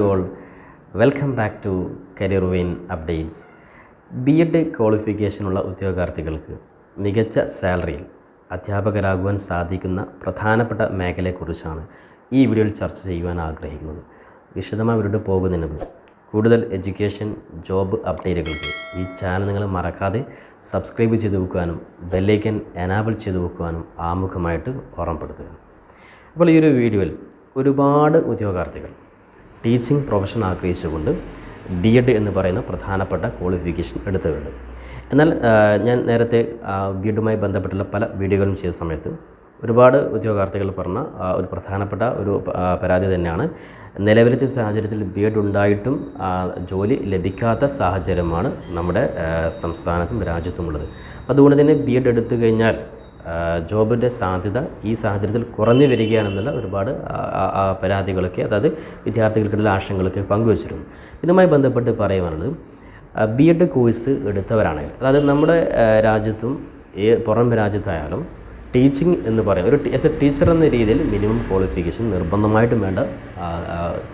All welcome back to career vein updates B Ed ക്വാളിഫിക്കേഷനുള്ള ഉദ്യോഗാർത്ഥികൾക്ക് മികച്ച സാലറിയിൽ അധ്യാപകരാകുവാൻ സാധിക്കുന്ന പ്രധാനപ്പെട്ട മേഖലയെക്കുറിച്ചാണ് ഈ വീഡിയോയിൽ ചർച്ച ചെയ്യുവാൻ ആഗ്രഹിക്കുന്നത്. വിശദമായി അവരോട് പോകുന്നതിന് മുമ്പ് കൂടുതൽ എഡ്യൂക്കേഷൻ ജോബ് അപ്ഡേറ്റുകൾക്ക് ഈ ചാനൽ നിങ്ങൾ മറക്കാതെ സബ്സ്ക്രൈബ് ചെയ്ത് വെക്കുവാനും ബെല്ലൈക്കൻ എനാബിൾ ചെയ്തു വെക്കുവാനും ആമുഖമായിട്ട് ഓർമ്മപ്പെടുത്തുക. അപ്പോൾ ഈ ഒരു വീഡിയോയിൽ ഒരുപാട് ഉദ്യോഗാർത്ഥികൾ ടീച്ചിങ് പ്രൊഫഷൻ ആഗ്രഹിച്ചുകൊണ്ട് ഡി എഡ് എന്ന് പറയുന്ന പ്രധാനപ്പെട്ട ക്വാളിഫിക്കേഷൻ എടുത്തിട്ടുണ്ട്. എന്നാൽ ഞാൻ നേരത്തെ ബി എഡുമായി ബന്ധപ്പെട്ടുള്ള പല വീഡിയോകളും ചെയ്ത സമയത്ത് ഒരുപാട് ഉദ്യോഗാർത്ഥികൾ പറഞ്ഞ ഒരു പ്രധാനപ്പെട്ട ഒരു പരാതി തന്നെയാണ്. നിലവിലത്തെ സാഹചര്യത്തിൽ ബി എഡ് ഉണ്ടായിട്ടും ജോലി ലഭിക്കാത്ത സാഹചര്യമാണ് നമ്മുടെ സംസ്ഥാനത്തും രാജ്യത്തുമുള്ളത് അതുകൊണ്ട് തന്നെ ബി എഡ് എടുത്തു കഴിഞ്ഞാൽ ജോബിന്റെ സാധ്യത ഈ സാഹചര്യത്തിൽ കുറഞ്ഞു വരികയാണെന്നുള്ള ഒരുപാട് പരാതികളൊക്കെ അതായത് വിദ്യാർത്ഥികൾക്കിടയിൽ ആശങ്കകളൊക്കെ പങ്കുവച്ചിരുന്നു. ഇതുമായി ബന്ധപ്പെട്ട് പറയുവാനുള്ളത് ബി എഡ് കോഴ്സ് എടുത്തവരാണെങ്കിൽ അതായത് നമ്മുടെ രാജ്യത്തും പുറം രാജ്യത്തായാലും ടീച്ചിങ് എന്ന് പറയുന്നത് ഒരു ആസ് എ ടീച്ചർ എന്ന രീതിയിൽ മിനിമം ക്വാളിഫിക്കേഷൻ നിർബന്ധമായിട്ടും വേണ്ട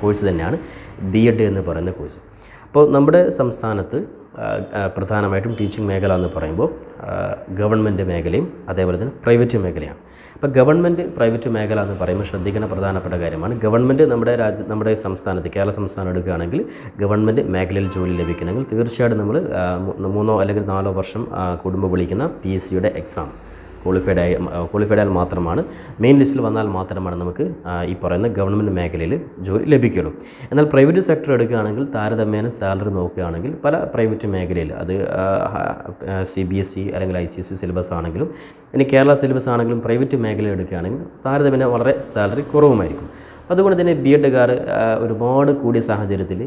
കോഴ്സ് തന്നെയാണ് ബി എഡ് എന്ന് പറയുന്ന കോഴ്സ് അപ്പോൾ നമ്മുടെ സംസ്ഥാനത്ത് പ്രധാനമായിട്ടും ടീച്ചിങ് മേഖല എന്ന് പറയുമ്പോൾ ഗവൺമെന്റ് മേഖലയും അതേപോലെ തന്നെ പ്രൈവറ്റ് മേഖലയാണ്. അപ്പോൾ ഗവൺമെന്റ് പ്രൈവറ്റ് മേഖല എന്ന് പറയുമ്പോൾ ശ്രദ്ധിക്കുന്ന പ്രധാനപ്പെട്ട കാര്യമാണ്. ഗവൺമെന്റ് നമ്മുടെ രാജ്യ നമ്മുടെ സംസ്ഥാനത്ത് കേരള സംസ്ഥാനം എടുക്കുകയാണെങ്കിൽ ഗവൺമെന്റ് മേഖലയിൽ ജോലി ലഭിക്കണമെങ്കിൽ തീർച്ചയായിട്ടും നമ്മൾ മൂന്നോ അല്ലെങ്കിൽ നാലോ വർഷം കുടുംബം വിളിക്കുന്ന പി എസ് സിയുടെ എക്സാം ക്വാളിഫൈഡ് ആയി ക്വാളിഫൈഡ് ആയാൽ മാത്രമാണ്. മെയിൻ ലിസ്റ്റിൽ വന്നാൽ മാത്രമാണ് നമുക്ക് ഈ പറയുന്ന ഗവൺമെന്റ് മേഖലയിൽ ജോലി ലഭിക്കുകയുള്ളൂ എന്നാൽ പ്രൈവറ്റ് സെക്ടർ എടുക്കുകയാണെങ്കിൽ താരതമ്യേന സാലറി നോക്കുകയാണെങ്കിൽ പല പ്രൈവറ്റ് മേഖലയിൽ അത് സി ബി എസ് ഇ അല്ലെങ്കിൽ I C S C syllabus ആണെങ്കിലും ഇനി കേരള സിലബസ് ആണെങ്കിലും പ്രൈവറ്റ് മേഖല എടുക്കുകയാണെങ്കിൽ താരതമ്യേന വളരെ സാലറി കുറവുമായിരിക്കും. അതുകൊണ്ട് തന്നെ ബി എഡുകാർ ഒരുപാട് കൂടിയ സാഹചര്യത്തിൽ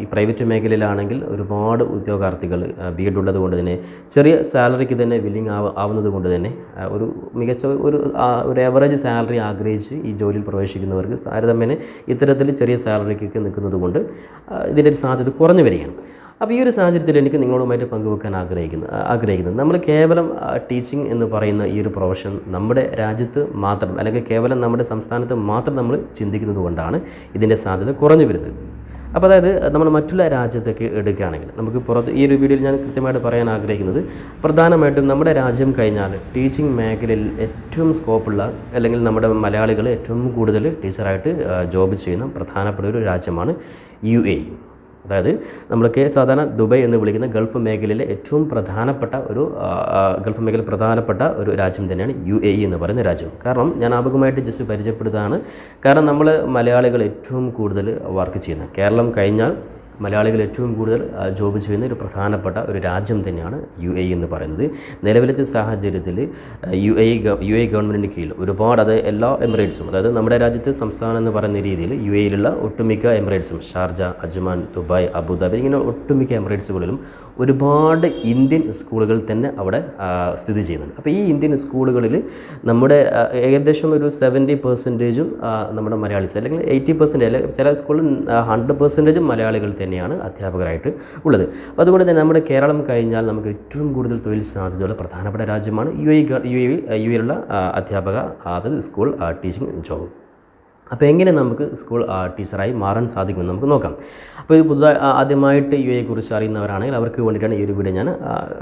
ഈ പ്രൈവറ്റ് മേഖലയിലാണെങ്കിൽ ഒരുപാട് ഉദ്യോഗാർത്ഥികൾ ബി എഡ് ഉള്ളത് കൊണ്ട് തന്നെ ചെറിയ സാലറിക്ക് തന്നെ വില്ലിങ് ആവ ആവുന്നത് കൊണ്ട് തന്നെ ഒരു മികച്ച ഒരു ഒരു ആവറേജ് സാലറി ആഗ്രഹിച്ച് ഈ ജോലിയിൽ പ്രവേശിക്കുന്നവർക്ക് താരതമ്യേന ഇത്തരത്തിൽ ചെറിയ സാലറിക്കൊക്കെ നിൽക്കുന്നത് കൊണ്ട് ഇതിന്റെ ഒരു സാധ്യത കുറഞ്ഞു വരികയാണ്. അപ്പോൾ ഈ ഒരു സാഹചര്യത്തിൽ എനിക്ക് നിങ്ങളുമായിട്ട് പങ്കുവെക്കാൻ ആഗ്രഹിക്കുന്നു ആഗ്രഹിക്കുന്നത് നമ്മൾ കേവലം ടീച്ചിങ് എന്ന് പറയുന്ന ഈ ഒരു പ്രൊഫഷൻ നമ്മുടെ രാജ്യത്ത് മാത്രം അല്ലെങ്കിൽ കേവലം നമ്മുടെ സംസ്ഥാനത്ത് മാത്രം നമ്മൾ ചിന്തിക്കുന്നത് കൊണ്ടാണ് ഇതിന്റെ സാധ്യത കുറഞ്ഞു വരുന്നത്. അപ്പോൾ അതായത് നമ്മൾ മറ്റുള്ള രാജ്യത്തേക്ക് എടുക്കുകയാണെങ്കിൽ നമുക്ക് പുറത്ത് ഈ ഒരു വീഡിയോയിൽ ഞാൻ കൃത്യമായിട്ട് പറയാൻ ആഗ്രഹിക്കുന്നത് പ്രധാനമായിട്ടും നമ്മുടെ രാജ്യം കഴിഞ്ഞാൽ ടീച്ചിങ് മേഖലയിൽ ഏറ്റവും സ്കോപ്പുള്ള അല്ലെങ്കിൽ നമ്മുടെ മലയാളികൾ ഏറ്റവും കൂടുതൽ ടീച്ചറായിട്ട് ജോബ് ചെയ്യുന്ന പ്രധാനപ്പെട്ട ഒരു രാജ്യമാണ് യു എ. അതായത് നമ്മളൊക്കെ സാധാരണ ദുബായ് എന്ന് വിളിക്കുന്ന ഗൾഫ് മേഖലയിലെ ഏറ്റവും പ്രധാനപ്പെട്ട ഒരു ഗൾഫ് മേഖല പ്രധാനപ്പെട്ട ഒരു രാജ്യം തന്നെയാണ് യു എ ഇ എന്ന് പറയുന്ന രാജ്യം. കാരണം ഞാൻ ആഭകമായിട്ട് ജസ്റ്റ് പരിചയപ്പെടുന്നതാണ്. കാരണം നമ്മൾ മലയാളികൾ ഏറ്റവും കൂടുതൽ വർക്ക് ചെയ്യുന്നത്. കേരളം കഴിഞ്ഞാൽ മലയാളികൾ ഏറ്റവും കൂടുതൽ ജോബ് ചെയ്യുന്ന ഒരു പ്രധാനപ്പെട്ട ഒരു രാജ്യം തന്നെയാണ് യു എ എന്ന് പറയുന്നത്. നിലവിലത്തെ സാഹചര്യത്തിൽ യു എ യു എ ഗവൺമെന്റിന് കീഴിൽ ഒരുപാട് അത് എല്ലാ എമിറേറ്റ്സും അതായത് നമ്മുടെ രാജ്യത്തെ സംസ്ഥാനം എന്ന് പറയുന്ന രീതിയിൽ യു എയിലുള്ള ഒട്ടുമിക്ക എമിറേറ്റ്സും Sharjah Ajman Dubai Abu Dhabi ഇങ്ങനെ ഒട്ടുമിക്ക എമിറേറ്റ്സുകളിലും ഒരുപാട് ഇന്ത്യൻ സ്കൂളുകൾ തന്നെ അവിടെ സ്ഥിതി ചെയ്യുന്നുണ്ട്. അപ്പോൾ ഈ ഇന്ത്യൻ സ്കൂളുകളിൽ നമ്മുടെ ഏകദേശം ഒരു സെവന്റി പെർസെന്റേജും നമ്മുടെ മലയാളീസ് അല്ലെങ്കിൽ എയ്റ്റി പെർസെന്റേജ് അല്ലെങ്കിൽ ചില സ്കൂളിൽ ഹൺഡ്രഡ് പെർസെന്റേജും മലയാളികൾ തന്നെയാണ് അധ്യാപകരായിട്ട് ഉള്ളത്. അപ്പോൾ അതുകൊണ്ട് തന്നെ നമ്മുടെ കേരളം കഴിഞ്ഞാൽ നമുക്ക് ഏറ്റവും കൂടുതൽ തൊഴിൽ സാധ്യതയുള്ള പ്രധാനപ്പെട്ട രാജ്യമാണ് U A U A U എയിലുള്ള അധ്യാപക അതായത് സ്കൂൾ ടീച്ചിങ് ജോബ് അപ്പോൾ എങ്ങനെ നമുക്ക് സ്കൂൾ ടീച്ചറായി മാറാൻ സാധിക്കുമെന്ന് നമുക്ക് നോക്കാം. അപ്പോൾ ഇത് പുതുതായി ആദ്യമായിട്ട് യു എയെക്കുറിച്ച് അറിയുന്നവരാണെങ്കിൽ അവർക്ക് വേണ്ടിയിട്ടാണ് ഈ ഒരു വീഡിയോ ഞാൻ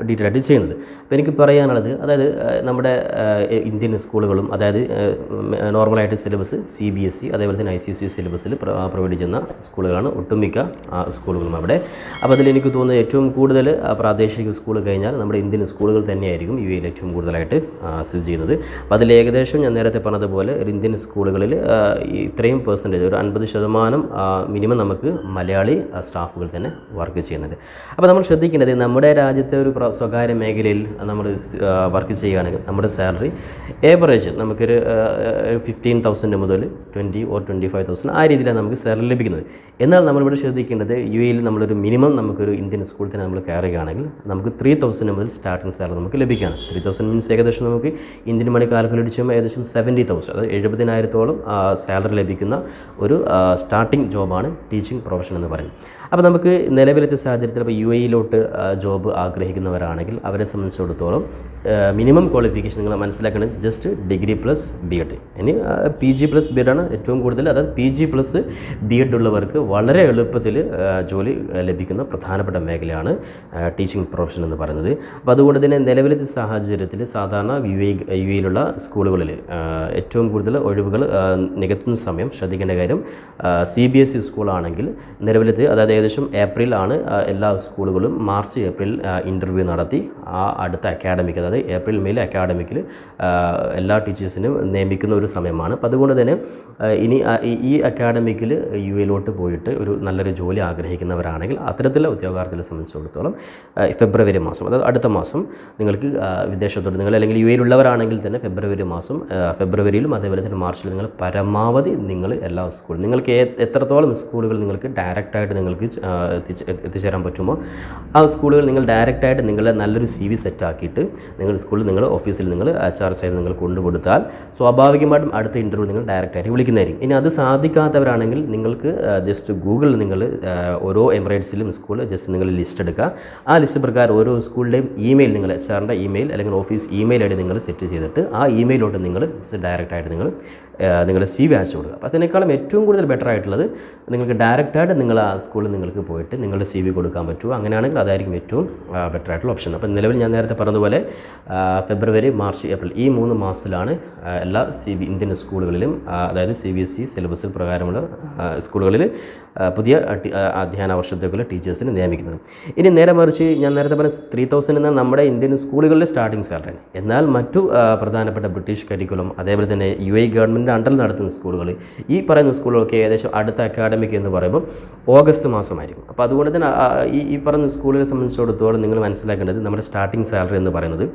ഡീറ്റെയിൽ ആയിട്ട് ചെയ്യുന്നത്. അപ്പോൾ എനിക്ക് പറയാനുള്ളത് അതായത് നമ്മുടെ ഇന്ത്യൻ സ്കൂളുകളും അതായത് നോർമലായിട്ട് syllabus C B S E അതേപോലെ തന്നെ ഐ സി എസ് ഇ സിലബസിൽ പ്രൊവൈഡ് ചെയ്യുന്ന സ്കൂളുകളാണ് ഒട്ടുമിക്ക സ്കൂളുകളും അവിടെ. അപ്പോൾ അതിൽ എനിക്ക് തോന്നുന്നത് ഏറ്റവും കൂടുതൽ പ്രാദേശിക സ്കൂൾ കഴിഞ്ഞാൽ നമ്മുടെ ഇന്ത്യൻ സ്കൂളുകൾ തന്നെയായിരിക്കും യു എയിൽ ഏറ്റവും കൂടുതലായിട്ട് സ്ഥിതി ചെയ്യുന്നത്. അപ്പോൾ അതിൽ ഏകദേശം ഞാൻ നേരത്തെ പറഞ്ഞതുപോലെ ഇന്ത്യൻ സ്കൂളുകളിൽ ഇത്രയും പെർസെന്റേജ് ഒരു അൻപത് ശതമാനം മിനിമം നമുക്ക് മലയാളി സ്റ്റാഫുകൾ തന്നെ വർക്ക് ചെയ്യുന്നുണ്ട്. അപ്പോൾ നമ്മൾ ശ്രദ്ധിക്കേണ്ടത് നമ്മുടെ രാജ്യത്തെ ഒരു സ്വകാര്യ മേഖലയിൽ നമ്മൾ വർക്ക് ചെയ്യുകയാണെങ്കിൽ നമ്മുടെ സാലറി ഏവറേജ് നമുക്കൊരു ഫിഫ്റ്റീൻ തൗസൻഡ് മുതൽ twenty or twenty five thousand ആ രീതിയിലാണ് നമുക്ക് സാലറി ലഭിക്കുന്നത്. എന്നാൽ നമ്മളിവിടെ ശ്രദ്ധിക്കേണ്ടത് യു എയിൽ നമ്മളൊരു മിനിമം നമുക്കൊരു ഇന്ത്യൻ സ്കൂളിൽ തന്നെ നമ്മൾ കയറുകയാണെങ്കിൽ നമുക്ക് ത്രീ തൗസൻഡ് മുതൽ സ്റ്റാർട്ടിംഗ് സാലറി നമുക്ക് ലഭിക്കുകയാണ്. ത്രീ തൗസൻഡ് മീൻസ് ഏകദേശം നമുക്ക് ഇന്ത്യൻ മണി കാൽക്കുലേറ്റ് ചെയ്യുമ്പോൾ ഏകദേശം സെവന്റി തൗസൻഡ് അതായത് എഴുപതിനായിരത്തോളം സാലറി ലഭിക്കുന്ന ഒരു സ്റ്റാർട്ടിംഗ് ജോബാണ് ടീച്ചിങ് പ്രൊഫഷൻ എന്ന് പറയുന്നത്. അപ്പോൾ നമുക്ക് നിലവിലത്തെ സാഹചര്യത്തിൽ ഇപ്പോൾ യു എയിലോട്ട് ജോബ് ആഗ്രഹിക്കുന്നവരാണെങ്കിൽ അവരെ സംബന്ധിച്ചിടത്തോളം മിനിമം ക്വാളിഫിക്കേഷൻ നിങ്ങൾ മനസ്സിലാക്കണത് just degree plus B Ed ഇനി പി ജി പ്ലസ് ബി എഡാണ് ഏറ്റവും കൂടുതൽ. അതായത് P G plus B Ed ഉള്ളവർക്ക് വളരെ എളുപ്പത്തിൽ ജോലി ലഭിക്കുന്ന പ്രധാനപ്പെട്ട മേഖലയാണ് ടീച്ചിങ് പ്രൊഫഷൻ എന്ന് പറയുന്നത്. അപ്പോൾ അതുകൊണ്ട് തന്നെ നിലവിലത്തെ സാഹചര്യത്തിൽ സാധാരണ യു എ യു എയിലുള്ള സ്കൂളുകളിൽ ഏറ്റവും കൂടുതൽ ഒഴിവുകൾ ആ, നികത്തുന്ന സമയം. ശ്രദ്ധിക്കേണ്ട കാര്യം സി ബി എസ് ഇ സ്കൂളാണെങ്കിൽ നിലവിലത്തെ അതായത് ഏകദേശം ഏപ്രിലാണ് എല്ലാ സ്കൂളുകളും മാർച്ച് ഏപ്രിൽ ഇന്റർവ്യൂ നടത്തി. ആ അടുത്ത അക്കാഡമിക് അതായത് ഏപ്രിൽ മെയിൽ അക്കാഡമിക്കിൽ എല്ലാ ടീച്ചേഴ്സിനും നിയമിക്കുന്ന ഒരു സമയമാണ്. അപ്പോൾ അതുകൊണ്ട് തന്നെ ഇനി ഈ- അക്കാഡമിക്കിൽ യു എയിലോട്ട് പോയിട്ട് ഒരു നല്ലൊരു ജോലി ആഗ്രഹിക്കുന്നവരാണെങ്കിൽ അത്തരത്തിലുള്ള ഉദ്യോഗാർത്ഥികളെ സംബന്ധിച്ചിടത്തോളം ഫെബ്രുവരി മാസം അതായത് അടുത്ത മാസം നിങ്ങൾക്ക് വിദേശത്തോട്ട് നിങ്ങൾ അല്ലെങ്കിൽ യു എയിലുള്ളവരാണെങ്കിൽ തന്നെ ഫെബ്രുവരി മാസം ഫെബ്രുവരിയിലും അതേപോലെ തന്നെ മാർച്ചിലും നിങ്ങൾ പരമാവധി നിങ്ങൾ എല്ലാ സ്കൂളും നിങ്ങൾക്ക് എത്രത്തോളം സ്കൂളുകൾ നിങ്ങൾക്ക് ഡയറക്റ്റായിട്ട് നിങ്ങൾക്ക് എത്തിച്ച് എത്തിച്ചേരാൻ പറ്റുമോ ആ സ്കൂളുകൾ നിങ്ങൾ ഡയറക്റ്റായിട്ട് നിങ്ങളെ നല്ലൊരു സി വി സെറ്റാക്കിയിട്ട് നിങ്ങൾ സ്കൂളിൽ നിങ്ങൾ ഓഫീസിൽ നിങ്ങൾ എച്ച് ആർ സൈഡ് നിങ്ങൾ കൊണ്ടുകൊടുത്താൽ സ്വാഭാവികമായിട്ടും അടുത്ത ഇന്റർവ്യൂ നിങ്ങൾ ഡയറക്റ്റായിട്ട് വിളിക്കുന്നതായിരിക്കും. ഇനി അത് സാധിക്കാത്തവരാണെങ്കിൽ നിങ്ങൾക്ക് ജസ്റ്റ് ഗൂഗിളിൽ നിങ്ങൾ ഓരോ എമിറേറ്റ്സിലും സ്കൂൾ ജസ്റ്റ് നിങ്ങൾ ലിസ്റ്റ് എടുക്കുക. ആ ലിസ്റ്റ് പ്രകാരം ഓരോ സ്കൂളിന്റെയും ഇമെയിൽ നിങ്ങൾ എച്ച് ആറിന്റെ ഇമെയിൽ അല്ലെങ്കിൽ ഓഫീസ് ഇമെയിൽ ഐ ഡി നിങ്ങൾ സെറ്റ് ചെയ്തിട്ട് ആ ഇമെയിലോട്ട് നിങ്ങൾ ഡയറക്റ്റായിട്ട് നിങ്ങൾ നിങ്ങളുടെ സി വി അയച്ചു കൊടുക്കുക. അപ്പോൾ അതിനേക്കാളും ഏറ്റവും കൂടുതൽ ബെറ്റർ ആയിട്ടുള്ളത് നിങ്ങൾക്ക് ഡയറക്റ്റായിട്ട് നിങ്ങൾ ആ സ്കൂളിൽ നിങ്ങൾക്ക് പോയിട്ട് നിങ്ങളുടെ സി വി കൊടുക്കാൻ പറ്റുമോ അങ്ങനെയാണെങ്കിൽ അതായിരിക്കും ഏറ്റവും ബെറ്റർ ആയിട്ടുള്ള ഓപ്ഷൻ അപ്പോൾ നിലവിൽ ഞാൻ നേരത്തെ പറഞ്ഞതുപോലെ ഫെബ്രുവരി മാർച്ച് ഏപ്രിൽ ഈ മൂന്ന് മാസത്തിലാണ് എല്ലാ സി ബി ഇന്ത്യൻ സ്കൂളുകളിലും അതായത് സി ബി എസ് ഇ സിലബസിൽ പ്രകാരമുള്ള സ്കൂളുകളിൽ പുതിയ അധ്യയന വർഷത്തേക്കുള്ള ടീച്ചേഴ്സിനെ നിയമിക്കുന്നത്. ഇനി നേരെ മറിച്ച് ഞാൻ നേരത്തെ പറഞ്ഞ ത്രീ തൗസൻഡ് എന്ന നമ്മുടെ ഇന്ത്യൻ സ്കൂളുകളിലെ സ്റ്റാർട്ടിംഗ് സാലറി എന്നാൽ മറ്റു പ്രധാനപ്പെട്ട ബ്രിട്ടീഷ് കരിക്കുലം അതേപോലെ തന്നെ യു എ ഗവൺമെന്റ് അണ്ടറിൽ നടത്തുന്ന സ്കൂളുകൾ ഈ പറയുന്ന സ്കൂളുകളൊക്കെ ഏകദേശം അടുത്ത അക്കാഡമിക് എന്ന് പറയുമ്പോൾ ഓഗസ്റ്റ് മാസമായിരിക്കും. അപ്പോൾ അതുകൊണ്ട് തന്നെ ഈ ഈ പറയുന്ന സ്കൂളുകളെ സംബന്ധിച്ചിടത്തോളം നിങ്ങൾ മനസ്സിലാക്കേണ്ടത് നമ്മുടെ സ്റ്റാർട്ടിംഗ് സാലറി എന്ന് പറയുന്നത്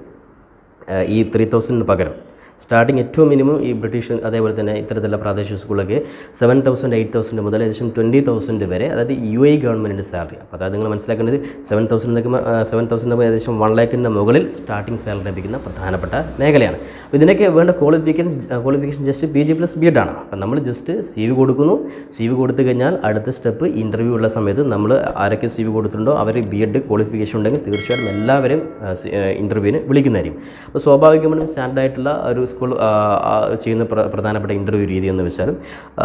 ഈ ത്രീ തൗസൻഡിന് പകരം. സ്റ്റാർട്ടിങ് ഏറ്റവും മിനിമം ഈ ബ്രിട്ടീഷ് അതേപോലെ തന്നെ ഇത്തരത്തിലുള്ള പ്രാദേശിക സ്കൂളൊക്കെ സെവൻ തൗസൻഡ് എയ്റ്റ് തൗസൻഡ് മുതൽ ഏകദേശം ട്വന്റി തൗസൻഡ് വരെ അതായത് യു എ ഗവൺമെന്റിന്റെ സാലറി അപ്പോൾ അതായത് നിങ്ങൾ മനസ്സിലാക്കേണ്ടത് സെവൻ തൗസൻഡ് സെവൻ തൗസൻഡ് ഏകദേശം വൺ ലാഖിന്റെ മുകളിൽ സ്റ്റാർട്ടിംഗ് സാലറി ലഭിക്കുന്ന പ്രധാനപ്പെട്ട മേഖലയാണ്. അപ്പോൾ ഇതിനൊക്കെ വേണ്ട qualification qualification just P G plus B Ed ആണ്. അപ്പം നമ്മൾ ജസ്റ്റ് സി വി കൊടുക്കുന്നു. സി വി കൊടുത്തു കഴിഞ്ഞാൽ അടുത്ത സ്റ്റെപ്പ് ഇന്റർവ്യൂ ഉള്ള സമയത്ത് നമ്മൾ ആരൊക്കെ സി വി കൊടുത്തിട്ടുണ്ടോ അവർ ബി എഡ് ക്വാളിഫിക്കേഷൻ ഉണ്ടെങ്കിൽ തീർച്ചയായിട്ടും എല്ലാവരും ഇന്റർവ്യൂവിന് വിളിക്കുന്നതായിരിക്കും. അപ്പോൾ സ്വാഭാവികമായിട്ടും സ്റ്റാൻഡായിട്ടുള്ള ആയിട്ടുള്ള സ്കൂൾ ചെയ്യുന്ന പ്ര- പ്രധാനപ്പെട്ട ഇന്റർവ്യൂ രീതി എന്ന് വെച്ചാൽ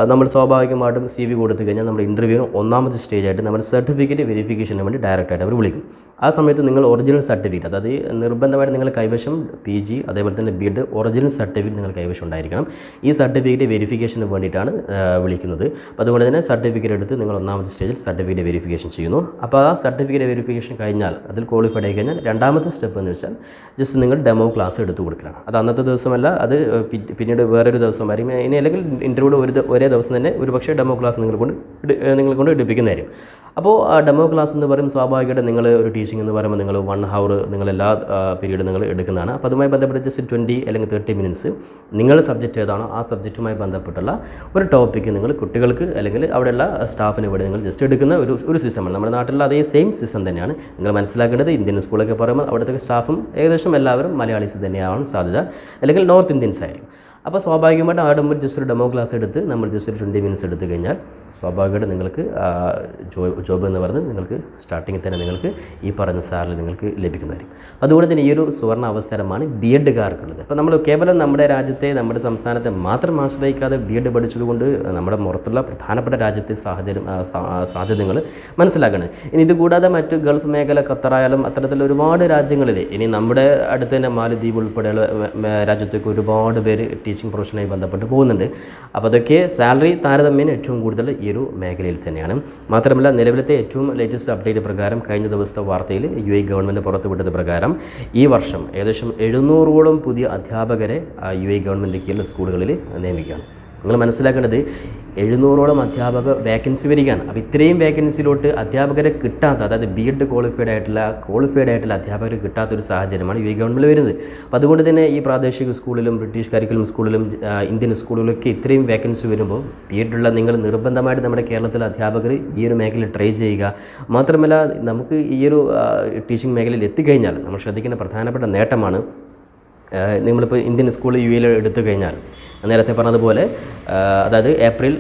നമ്മൾ സ്വാഭാവികമായിട്ടും സി വി കൊടുത്തു കഴിഞ്ഞാൽ നമ്മുടെ ഇന്റർവ്യൂവിന് ഒന്നാമത്തെ സ്റ്റേജ് ആയിട്ട് നമ്മുടെ സർട്ടിഫിക്കറ്റ് വെരിഫിക്കേഷന് വേണ്ടി ഡയറക്റ്റായിട്ട് അവർ വിളിക്കും. ആ സമയത്ത് നിങ്ങൾ ഒറിജിനൽ സർട്ടിഫിക്കറ്റ് അതായത് നിർബന്ധമായിട്ട് നിങ്ങൾ കൈവശം പി ജി അതേപോലെ തന്നെ ബി എഡ് ഒറിജിനൽ സർട്ടിഫിക്കറ്റ് നിങ്ങൾ കൈവശം ഉണ്ടായിരിക്കണം. ഈ സർട്ടിഫിക്കറ്റ് വെരിഫിക്കേഷന് വേണ്ടിയിട്ടാണ് വിളിക്കുന്നത്. അപ്പോൾ അതുകൊണ്ട് തന്നെ സർട്ടിഫിക്കറ്റ് എടുത്ത് നിങ്ങൾ ഒന്നാമത്തെ സ്റ്റേജിൽ സർട്ടിഫിക്കറ്റ് വെരിഫിക്കേഷൻ ചെയ്യുന്നു. അപ്പോൾ ആ സർട്ടിഫിക്കറ്റ് വെരിഫിക്കേഷൻ കഴിഞ്ഞാൽ അതിൽ ക്വാളിഫൈഡ് ആയി കഴിഞ്ഞാൽ രണ്ടാമത്തെ സ്റ്റെപ്പ് എന്ന് വെച്ചാൽ ജസ്റ്റ് നിങ്ങൾ ഡെമോ ക്ലാസ് എടുത്തു കൊടുക്കണം. അത് അന്നത്തെ ദിവസമല്ല അത് പിന്നീട് വേറൊരു ദിവസം വരും. ഇനി അല്ലെങ്കിൽ ഇന്റർവ്യൂടെ ഒരു ഒരേ ദിവസം തന്നെ ഒരു പക്ഷേ ഡെമോ ക്ലാസ് നിങ്ങൾ കൊണ്ട് നിങ്ങൾ കൊണ്ട് എടുപ്പിക്കുന്നതായിരിക്കും അപ്പോൾ ആ ഡെമോ ക്ലാസ് എന്ന് പറയുമ്പോൾ സ്വാഭാവികമായിട്ട് നിങ്ങൾ ഒരു ടീച്ചിങ് എന്ന് പറയുമ്പോൾ നിങ്ങൾ വൺ ഹവർ നിങ്ങൾ എല്ലാ പീരീഡ് നിങ്ങൾ എടുക്കുന്നതാണ്. അപ്പോൾ അതുമായി ബന്ധപ്പെട്ട് ജസ്റ്റ് ട്വന്റി അല്ലെങ്കിൽ തേർട്ടി മിനിറ്റ്സ് നിങ്ങളുടെ സബ്ജക്റ്റ് ഏതാണോ ആ സബ്ജക്റ്റുമായി ബന്ധപ്പെട്ടുള്ള ഒരു ടോപ്പിക്ക് നിങ്ങൾ കുട്ടികൾക്ക് അല്ലെങ്കിൽ അവിടെയുള്ള സ്റ്റാഫിന് വേണ്ടി നിങ്ങൾ ജസ്റ്റ് എടുക്കുന്ന ഒരു ഒരു സിസ്റ്റമാണ് നമ്മുടെ നാട്ടിലുള്ള അതേ സെയിം സിസ്റ്റം തന്നെയാണ്. നിങ്ങൾ മനസ്സിലാക്കേണ്ടത് ഇന്ത്യൻ സ്കൂളൊക്കെ പറയുമ്പോൾ അവിടുത്തെ സ്റ്റാഫും ഏകദേശം എല്ലാവരും മലയാളീസ് തന്നെയാവാൻ സാധ്യത. അല്ലെങ്കിൽ നോർത്ത് ഇന്ത്യൻസ് ആയിരിക്കും അപ്പോൾ സ്വാഭാവികമായിട്ട് ആ മുമ്പ് ജസ്റ്റ് ഒരു ഡെമോ ക്ലാസ് എടുത്ത് നമ്മൾ ജസ്റ്റ് ഒരു ട്വന്റി മിനിറ്റ്സ് എടുത്തു കഴിഞ്ഞാൽ സ്വാഭാവികമായിട്ട് നിങ്ങൾക്ക് ജോബ് എന്ന് പറഞ്ഞ് നിങ്ങൾക്ക് സ്റ്റാർട്ടിങ്ങിൽ തന്നെ നിങ്ങൾക്ക് ഈ പറഞ്ഞ സാലറി നിങ്ങൾക്ക് ലഭിക്കുന്നതായിരിക്കും. അതുകൊണ്ട് തന്നെ ഈ ഒരു സുവർണ അവസരമാണ് ബി എഡുകാർക്കുള്ളത് അപ്പോൾ നമ്മൾ കേവലം നമ്മുടെ രാജ്യത്തെ നമ്മുടെ സംസ്ഥാനത്തെ മാത്രം ആശ്രയിക്കാതെ ബി എഡ് പഠിച്ചതുകൊണ്ട് നമ്മുടെ പുറത്തുള്ള പ്രധാനപ്പെട്ട രാജ്യത്തെ സാഹചര്യം സാധ്യതകൾ മനസ്സിലാക്കണം. ഇനി ഇതുകൂടാതെ മറ്റ് ഗൾഫ് മേഖല ഖത്തറായാലും അത്തരത്തിലുള്ള ഒരുപാട് രാജ്യങ്ങളിൽ ഇനി നമ്മുടെ അടുത്ത് തന്നെ മാലദ്വീപ് ഉൾപ്പെടെയുള്ള രാജ്യത്തേക്ക് ഒരുപാട് പേര് ടീച്ചിങ് പ്രൊഫഷനുമായി ബന്ധപ്പെട്ട് പോകുന്നുണ്ട്. അപ്പോൾ അതൊക്കെ സാലറി താരതമ്യേന ഏറ്റവും കൂടുതൽ ഈ ഒരു മേഖലയിൽ തന്നെയാണ്. മാത്രമല്ല നിലവിലത്തെ ഏറ്റവും ലേറ്റസ്റ്റ് അപ്ഡേറ്റ് പ്രകാരം കഴിഞ്ഞ ദിവസത്തെ വാർത്തയിൽ യു എ ഗവൺമെന്റ് പുറത്തുവിട്ടത് പ്രകാരം ഈ വർഷം ഏകദേശം എഴുന്നൂറോളം പുതിയ അധ്യാപകരെ യു എ ഗവൺമെന്റ് കീഴിലുള്ള സ്കൂളുകളിൽ നിയമിക്കുകയാണ്. നിങ്ങൾ മനസ്സിലാക്കേണ്ടത് എഴുന്നൂറോളം അധ്യാപക വേക്കൻസി വരികയാണ്. അപ്പോൾ ഇത്രയും വേക്കൻസിയിലോട്ട് അധ്യാപകരെ കിട്ടാത്ത അതായത് ബി എഡ് ക്വാളിഫൈഡ് ആയിട്ടുള്ള ക്വാളിഫൈഡ് ആയിട്ടുള്ള അധ്യാപകർ കിട്ടാത്ത ഒരു സാഹചര്യമാണ് എ ഗവൺമെന്റ് വരുന്നത്. അപ്പോൾ അതുകൊണ്ട് തന്നെ ഈ പ്രാദേശിക സ്കൂളിലും ബ്രിട്ടീഷ് കരിക്കുലം സ്കൂളിലും ഇന്ത്യൻ സ്കൂളുകളിലൊക്കെ ഇത്രയും വേക്കൻസി വരുമ്പോൾ ബി എഡുള്ള നിങ്ങൾ നിർബന്ധമായിട്ട് നമ്മുടെ കേരളത്തിലെ അധ്യാപകർ ഈ ഒരു മേഖലയിൽ ട്രൈ ചെയ്യുക. മാത്രമല്ല നമുക്ക് ഈ ഒരു ടീച്ചിങ് മേഖലയിൽ എത്തിക്കഴിഞ്ഞാൽ നമ്മൾ ശ്രദ്ധിക്കേണ്ട പ്രധാനപ്പെട്ട നേട്ടമാണ് നിങ്ങളിപ്പോൾ ഇന്ത്യൻ സ്കൂളിൽ യു എയിൽ എടുത്തു കഴിഞ്ഞാൽ. നേരത്തെ പറഞ്ഞതുപോലെ അതായത് ഏപ്രിൽ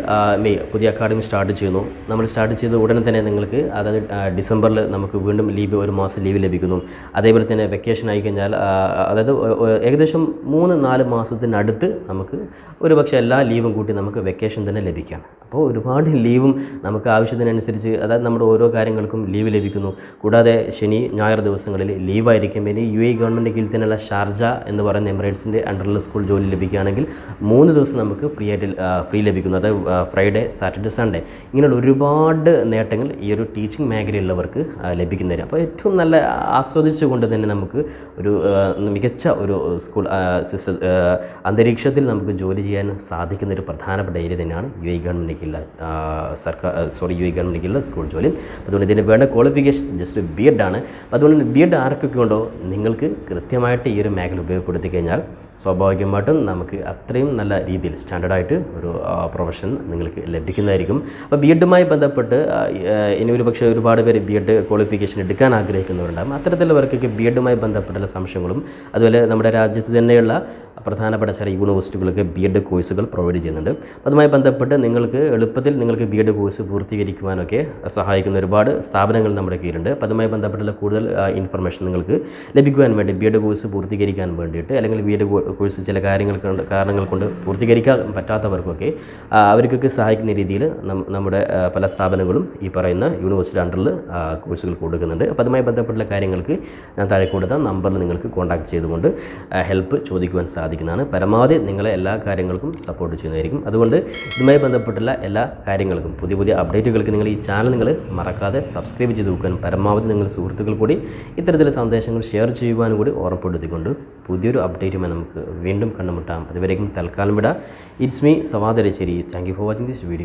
മെയ് പുതിയ അക്കാഡമി സ്റ്റാർട്ട് ചെയ്യുന്നു. നമ്മൾ സ്റ്റാർട്ട് ചെയ്ത ഉടനെ തന്നെ നിങ്ങൾക്ക് അതായത് ഡിസംബറിൽ നമുക്ക് വീണ്ടും ലീവ് ഒരു മാസം ലീവ് ലഭിക്കുന്നു. അതേപോലെ തന്നെ വെക്കേഷൻ ആയി കഴിഞ്ഞാൽ അതായത് ഏകദേശം മൂന്ന് നാല് മാസത്തിനടുത്ത് നമുക്ക് ഒരുപക്ഷെ എല്ലാ ലീവും കൂട്ടി നമുക്ക് വെക്കേഷൻ തന്നെ ലഭിക്കാം. അപ്പോൾ ഒരുപാട് ലീവും നമുക്ക് ആവശ്യത്തിനനുസരിച്ച് അതായത് നമ്മുടെ ഓരോ കാര്യങ്ങൾക്കും ലീവ് ലഭിക്കുന്നു. കൂടാതെ ശനി ഞായർ ദിവസങ്ങളിൽ ലീവായിരിക്കും. ഇനി യു എ ഗവൺമെന്റ് കീഴിൽ തന്നെയുള്ള ഷാർജ എന്ന് പറയുന്ന എമിറേറ്റ്സിന്റെ അണ്ടറിലുള്ള സ്കൂൾ ജോലി ലഭിക്കുകയാണെങ്കിൽ മൂന്ന് ദിവസം നമുക്ക് ഫ്രീ ആയിട്ട് ഫ്രീ ലഭിക്കുന്നു. അതായത് ഫ്രൈഡേ സാറ്റർഡേ സൺഡേ ഇങ്ങനെയുള്ള ഒരുപാട് നേട്ടങ്ങൾ ഈ ഒരു ടീച്ചിങ് മേഖലയിലുള്ളവർക്ക് ആ, ലഭിക്കുന്നതിന്. അപ്പോൾ ഏറ്റവും നല്ല ആസ്വദിച്ചുകൊണ്ട് തന്നെ നമുക്ക് ഒരു മികച്ച ഒരു സ്കൂൾ സിസ്റ്റം അന്തരീക്ഷത്തിൽ നമുക്ക് ജോലി ചെയ്യാൻ സാധിക്കുന്ന ഒരു പ്രധാനപ്പെട്ട ഏരിയ തന്നെയാണ് യു എ ഗവൺമെന്റിലേക്കുള്ള സർക്കാർ സോറി യു എ ഗവൺമെന്റിലേക്കുള്ള സ്കൂൾ ജോലി. അതുകൊണ്ട് ഇതിന് വേണ്ട ക്വാളിഫിക്കേഷൻ ജസ്റ്റ് ബി എഡ് ആണ്. അപ്പോൾ അതുകൊണ്ട് ബി എഡ് ആർക്കൊക്കെ ഉണ്ടോ? നിങ്ങൾക്ക് കൃത്യമായിട്ട് ഈ ഒരു മേഖല ഉപയോഗപ്പെടുത്തി കഴിഞ്ഞാൽ സ്വാഭാവികമായിട്ടും നമുക്ക് അത്രയും നല്ല രീതിയിൽ സ്റ്റാൻഡേർഡായിട്ട് ഒരു പ്രൊഫഷൻ നിങ്ങൾക്ക് ലഭിക്കുന്നതായിരിക്കും. അപ്പോൾ ബി എഡുമായി ബന്ധപ്പെട്ട് ഇനി ഒരു പക്ഷേ ഒരുപാട് പേര് ബി എഡ് ക്വാളിഫിക്കേഷൻ എടുക്കാൻ ആഗ്രഹിക്കുന്നവരുണ്ടാകും അത്തരത്തിലുള്ളവർക്കൊക്കെ ബി എഡുമായി ബന്ധപ്പെട്ടുള്ള സംശയങ്ങളും അതുപോലെ നമ്മുടെ രാജ്യത്ത് തന്നെയുള്ള പ്രധാനപ്പെട്ട ചില യൂണിവേഴ്സിറ്റികൾക്ക് ബി എഡ് കോഴ്സുകൾ പ്രൊവൈഡ് ചെയ്യുന്നുണ്ട്. അതുമായി ബന്ധപ്പെട്ട് നിങ്ങൾക്ക് എളുപ്പത്തിൽ നിങ്ങൾക്ക് ബി എഡ് കോഴ്സ് പൂർത്തീകരിക്കുവാനൊക്കെ സഹായിക്കുന്ന ഒരുപാട് സ്ഥാപനങ്ങൾ നമ്മുടെ കീഴിലുണ്ട്. അപ്പോൾ അതുമായി ബന്ധപ്പെട്ടുള്ള കൂടുതൽ ഇൻഫർമേഷൻ നിങ്ങൾക്ക് ലഭിക്കുവാൻ വേണ്ടി ബി എഡ് കോഴ്സ് പൂർത്തീകരിക്കാൻ വേണ്ടിയിട്ട് അല്ലെങ്കിൽ ബി എഡ് കോഴ്സ് ചില കാര്യങ്ങൾ കാരണങ്ങൾ കൊണ്ട് പൂർത്തീകരിക്കാൻ പറ്റാത്തവർക്കൊക്കെ അവർക്കൊക്കെ സഹായിക്കുന്ന രീതിയിൽ നമ്മുടെ പല സ്ഥാപനങ്ങളും ഈ പറയുന്ന യൂണിവേഴ്സിറ്റി അണ്ടറിൽ കോഴ്സുകൾ കൊടുക്കുന്നുണ്ട്. അപ്പോൾ അതുമായി ബന്ധപ്പെട്ടുള്ള കാര്യങ്ങൾക്ക് ഞാൻ താഴെ കൊടുത്ത നമ്പറിൽ നിങ്ങൾക്ക് കോൺടാക്ട് ചെയ്തുകൊണ്ട് ഹെൽപ്പ് ചോദിക്കുവാൻ സാധിക്കുന്നതാണ്. പരമാവധി നിങ്ങളെ എല്ലാ കാര്യങ്ങൾക്കും സപ്പോർട്ട് ചെയ്യുന്നതായിരിക്കും. അതുകൊണ്ട് ഇതുമായി ബന്ധപ്പെട്ടുള്ള എല്ലാ കാര്യങ്ങൾക്കും പുതിയ പുതിയ അപ്ഡേറ്റുകൾക്ക് നിങ്ങൾ ഈ ചാനൽ നിങ്ങൾ മറക്കാതെ സബ്സ്ക്രൈബ് ചെയ്ത് വെക്കാനും പരമാവധി നിങ്ങൾ സുഹൃത്തുക്കൾ കൂടി ഇത്തരത്തിലുള്ള സന്ദേശങ്ങൾ ഷെയർ ചെയ്യുവാനും കൂടി ഓർമ്മപ്പെടുത്തിക്കൊണ്ട് പുതിയൊരു അപ്ഡേറ്റുമായി നമുക്ക് വീണ്ടും കണ്ടുമുട്ടാം. അതുവരേക്കും തൽക്കാലം വിടാം. It's me Savadarasseri thank you for watching this video